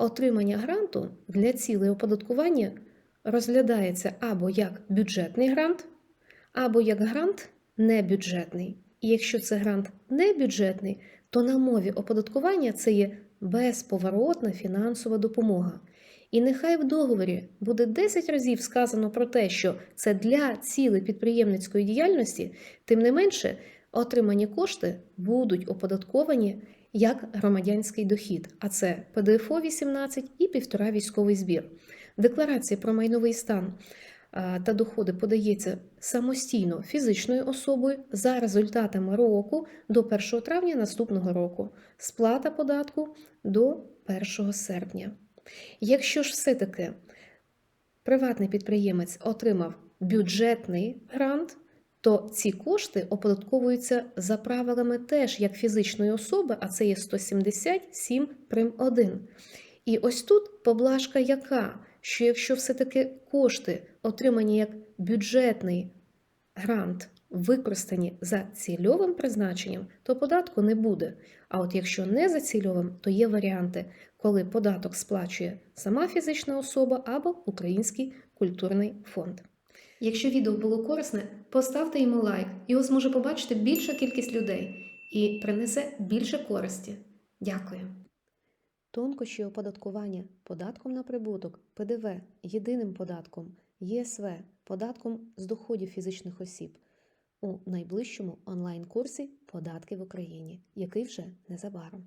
отримання гранту для цілей оподаткування розглядається або як бюджетний грант, або як грант небюджетний. І якщо це грант небюджетний, то на мові оподаткування це є безповоротна фінансова допомога. І нехай в договорі буде 10 разів сказано про те, що це для цілей підприємницької діяльності, тим не менше отримані кошти будуть оподатковані як громадянський дохід, а це ПДФО 18 і півтора військовий збір. Декларація про майновий стан та доходи подається самостійно фізичною особою за результатами року до 1 травня наступного року. Сплата податку до 1 серпня. Якщо ж все-таки приватний підприємець отримав бюджетний грант, то ці кошти оподатковуються за правилами теж як фізичної особи, а це є 177 прим 1. І ось тут поблажка яка, що якщо все-таки кошти, отримані як бюджетний грант, використані за цільовим призначенням, то податку не буде. А от якщо не за цільовим, то є варіанти, коли податок сплачує сама фізична особа або Український культурний фонд. Якщо відео було корисне, поставте йому лайк, його зможе побачити більша кількість людей і принесе більше користі. Дякую. Тонкощі оподаткування податком на прибуток, ПДВ, єдиним податком, ЄСВ, податком з доходів фізичних осіб у найближчому онлайн-курсі Податки в Україні, який вже незабаром.